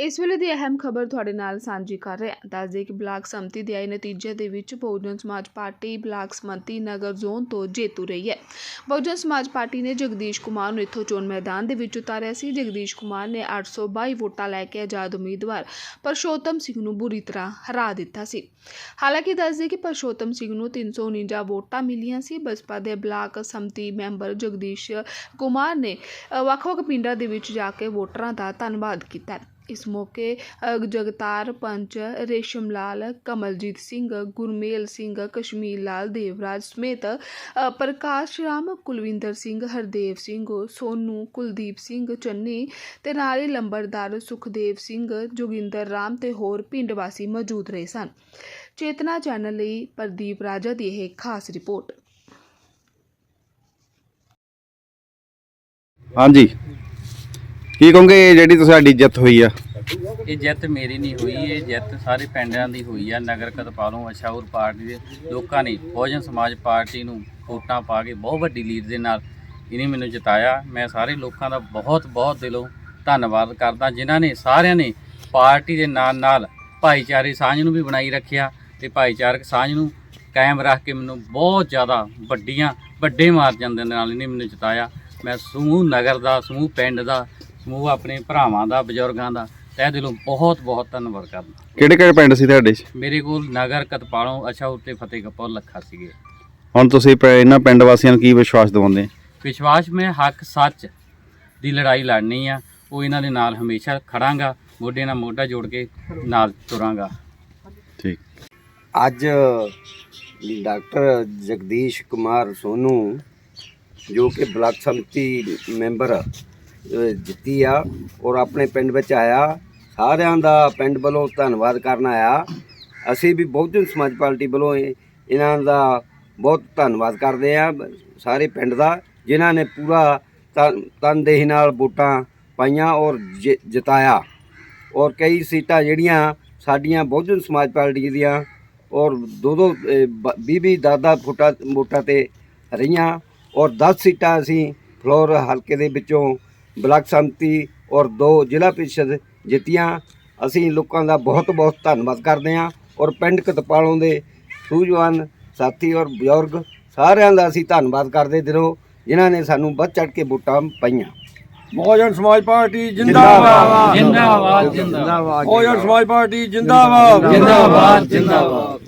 ਇਸ ਵੇਲੇ ਦੀ ਅਹਿਮ ਖਬਰ ਤੁਹਾਡੇ ਨਾਲ ਸਾਂਝੀ ਕਰ ਰਹੇ ਹਾਂ। ਦੱਸਦੇ ਕਿ ਬਲਾਕ ਸੰਮਤੀ ਦੇ ਆਏ ਨਤੀਜੇ ਦੇ ਵਿੱਚ ਬਹੁਜਨ ਸਮਾਜ ਪਾਰਟੀ ਬਲਾਕ ਸੰਮਤੀ ਨਗਰ ਜ਼ੋਨ ਤੋਂ ਜੇਤੂ ਰਹੀ ਹੈ। ਬਹੁਜਨ ਸਮਾਜ ਪਾਰਟੀ ਨੇ ਜਗਦੀਸ਼ ਕੁਮਾਰ ਨੂੰ ਇੱਥੋਂ ਚੋਣ ਮੈਦਾਨ ਦੇ ਵਿੱਚ ਉਤਾਰਿਆ ਸੀ। ਜਗਦੀਸ਼ ਕੁਮਾਰ ਨੇ 822 ਵੋਟਾਂ ਲੈ ਕੇ ਆਜ਼ਾਦ ਉਮੀਦਵਾਰ ਪਰਸ਼ੋਤਮ ਸਿੰਘ ਨੂੰ ਬੁਰੀ ਤਰ੍ਹਾਂ ਹਰਾ ਦਿੱਤਾ ਸੀ। ਹਾਲਾਂਕਿ ਦੱਸਦੇ ਕਿ ਪਰਸ਼ੋਤਮ ਸਿੰਘ ਨੂੰ 349 ਵੋਟਾਂ ਮਿਲੀਆਂ ਸੀ। ਬਸਪਾ ਦੇ ਬਲਾਕ ਸੰਮਤੀ ਮੈਂਬਰ ਜਗਦੀਸ਼ ਕੁਮਾਰ ਨੇ ਵੱਖ-ਵੱਖ ਪਿੰਡਾਂ ਦੇ ਵਿੱਚ ਜਾ ਕੇ ਵੋਟਰਾਂ ਦਾ ਧੰਨਵਾਦ ਕੀਤਾ ਇਸ ਮੌਕੇ ਜਗਤਾਰ ਪੰਚ ਰੇਸ਼ਮ ਲਾਲ, ਕਮਲਜੀਤ ਸਿੰਘ, ਗੁਰਮੇਲ ਸਿੰਘ, ਕਸ਼ਮੀਰ ਲਾਲ, ਦੇਵਰਾਜ ਸਮੇਤ ਪ੍ਰਕਾਸ਼ ਰਾਮ, ਕੁਲਵਿੰਦਰ ਸਿੰਘ, ਹਰਦੇਵ ਸਿੰਘ, ਸੋਨੂ, ਕੁਲਦੀਪ ਸਿੰਘ, ਚੰਨੀ ਤੇ ਨਾਲੇ ਲੰਬਰਦਾਰ ਸੁਖਦੇਵ ਸਿੰਘ, ਜੋਗਿੰਦਰ ਰਾਮ ਤੇ ਹੋਰ ਪਿੰਡ ਵਾਸੀ ਮੌਜੂਦ ਰਹੇ ਸਨ। ਚੇਤਨਾ ਚੈਨਲ ਲਈ ਪ੍ਰਦੀਪ ਰਾਜਾ ਦੀ ਇਹ ਖਾਸ ਰਿਪੋਰਟ। ਹਾਂਜੀ। ਕੀ ਕਹੋਗੇ ਇਹ ਜਿਹੜੀ ਸਾਡੀ ਜਿੱਤ ਹੋਈ ਆ? ਇਹ ਜਿੱਤ ਮੇਰੀ ਨਹੀਂ ਹੋਈ, ਇਹ ਜਿੱਤ ਸਾਰੇ ਪਿੰਡਾਂ ਦੀ ਹੋਈ ਆ, ਨਗਰ ਕਤਪਾਲੋਂ ਅਸ਼ਾਉਰ ਪਾਰਟੀ ਦੇ ਲੋਕਾਂ ਨੇ, ਬਹੁਜਨ ਸਮਾਜ ਪਾਰਟੀ ਨੂੰ ਵੋਟਾਂ ਪਾ ਕੇ ਬਹੁਤ ਵੱਡੀ ਲੀਡ ਦੇ ਨਾਲ ਇਹਨੇ ਮੈਨੂੰ ਜਿਤਾਇਆ। ਮੈਂ ਸਾਰੇ ਲੋਕਾਂ ਦਾ ਬਹੁਤ ਬਹੁਤ ਦਿਲੋਂ ਧੰਨਵਾਦ ਕਰਦਾ, ਜਿਨ੍ਹਾਂ ਨੇ ਸਾਰਿਆਂ ਨੇ ਪਾਰਟੀ ਦੇ ਨਾਲ ਨਾਲ ਭਾਈਚਾਰੇ ਸਾਂਝ ਨੂੰ ਵੀ ਬਣਾਈ ਰੱਖਿਆ ਤੇ ਭਾਈਚਾਰਕ ਸਾਂਝ ਨੂੰ ਕਾਇਮ ਰੱਖ ਕੇ ਮੈਨੂੰ ਬਹੁਤ ਜ਼ਿਆਦਾ ਵੱਡੀਆਂ, ਵੱਡੇ ਮਾਰਜਨ ਦੇ ਨਾਲ ਇਹਨੇ ਮੈਨੂੰ ਜਿਤਾਇਆ। ਮੈਂ ਸਮੂਹ ਨਗਰ ਦਾ, ਸਮੂਹ ਪਿੰਡ ਦਾ ਸਮੂਹ ਆਪਣੇ ਭਰਾਵਾਂ ਦਾ ਬਜ਼ੁਰਗਾਂ ਦਾ ਤਹਿ ਦਿਲੋਂ ਬਹੁਤ ਬਹੁਤ ਧੰਨਵਾਦ ਕਰਦਾ। ਕਿਹੜੇ ਕਿਹੜੇ ਪਿੰਡ ਸੀ ਤੁਹਾਡੇ 'ਚ? ਮੇਰੇ ਕੋਲ ਨਗਰ ਕਤਪਾਲੋਂ ਅੱਛਾ ਉੱਤੇ ਫਤਿਹ ਕਪੂਰ ਲੱਖਾ ਸੀਗੇ। ਹੁਣ ਤੁਸੀਂ ਪ- ਇਹਨਾਂ ਪਿੰਡ ਵਾਸੀਆਂ ਨੂੰ ਕੀ ਵਿਸ਼ਵਾਸ ਦਿਵਾਉਂਦੇ? ਵਿਸ਼ਵਾਸ ਮੈਂ ਹੱਕ ਸੱਚ ਦੀ ਲੜਾਈ ਲੜਨੀ ਆ। ਉਹ ਇਹਨਾਂ ਦੇ ਨਾਲ ਹਮੇਸ਼ਾ ਖੜਾਂਗਾ ਮੋਢੇ ਨਾਲ ਮੋਢਾ ਜੋੜ ਕੇ ਨਾਲ ਤੁਰਾਂਗਾ। ਠੀਕ। ਅੱਜ ਡਾਕਟਰ ਜਗਦੀਸ਼ ਕੁਮਾਰ ਸੋਨੂ ਜੋ ਕਿ ਬਲਾਕ ਸੰਮਤੀ ਮੈਂਬਰ ਜਿੱਤੀ ਆ ਔਰ ਆਪਣੇ ਪਿੰਡ ਵਿੱਚ ਆਇਆ। ਸਾਰਿਆਂ ਦਾ ਪਿੰਡ ਵੱਲੋਂ ਧੰਨਵਾਦ ਕਰਨ ਆਇਆ। ਅਸੀਂ ਵੀ ਬਹੁਜਨ ਸਮਾਜ ਪਾਰਟੀ ਵੱਲੋਂ ਇਹਨਾਂ ਦਾ ਬਹੁਤ ਧੰਨਵਾਦ ਕਰਦੇ ਆ ਸਾਰੇ ਪਿੰਡ ਦਾ, ਜਿਨ੍ਹਾਂ ਨੇ ਪੂਰਾ ਤਨ- ਤਨਦੇਹੀ ਨਾਲ ਵੋਟਾਂ ਪਾਈਆਂ ਔਰ ਜਿ- ਜਿਤਾਇਆ। ਔਰ ਕਈ ਸੀਟਾਂ ਜਿਹੜੀਆਂ ਸਾਡੀਆਂ ਬਹੁਜਨ ਸਮਾਜ ਪਾਰਟੀ ਦੀਆਂ ਔਰ ਦੋ ਦੋ 20 20 ਦਾਦਾ ਫੁੱਟਾ ਵੋਟਾਂ ਤੇ ਰਹੀਆਂ। ਔਰ 10 ਸੀਟਾਂ ਅਸੀਂ ਫਲੋਰ ਹਲਕੇ ਦੇ ਵਿੱਚੋਂ ਬਲਾਕ ਸੰਮਤੀ ਔਰ ਦੋ ਜ਼ਿਲ੍ਹਾ ਪ੍ਰੀਸ਼ਦ ਜਿੱਤੀਆਂ। ਅਸੀਂ ਲੋਕਾਂ ਦਾ ਬਹੁਤ ਬਹੁਤ ਧੰਨਵਾਦ ਕਰਦੇ ਹਾਂ ਔਰ ਪਿੰਡ ਕਤਪਾਲੋਂ ਦੇ ਸੂਝਵਾਨ ਸਾਥੀ ਔਰ ਬਜ਼ੁਰਗ ਸਾਰਿਆਂ ਦਾ ਅਸੀਂ ਧੰਨਵਾਦ ਕਰਦੇ ਦਿਲੋਂ ਜਿਨ੍ਹਾਂ ਨੇ ਸਾਨੂੰ ਵੱਧ ਚੜ ਕੇ ਵੋਟਾਂ ਪਾਈਆਂ। ਬਹੁਜਨ ਸਮਾਜ ਪਾਰਟੀ ਜਿੰਦਾਬਾਦ। ਜਿੰਦਾਬਾਦ ਜਿੰਦਾਬਾਦ। ਬਹੁਜਨ ਸਮਾਜ ਪਾਰਟੀ ਜਿੰਦਾਬਾਦ। ਜਿੰਦਾਬਾਦ ਜਿੰਦਾਬਾਦ।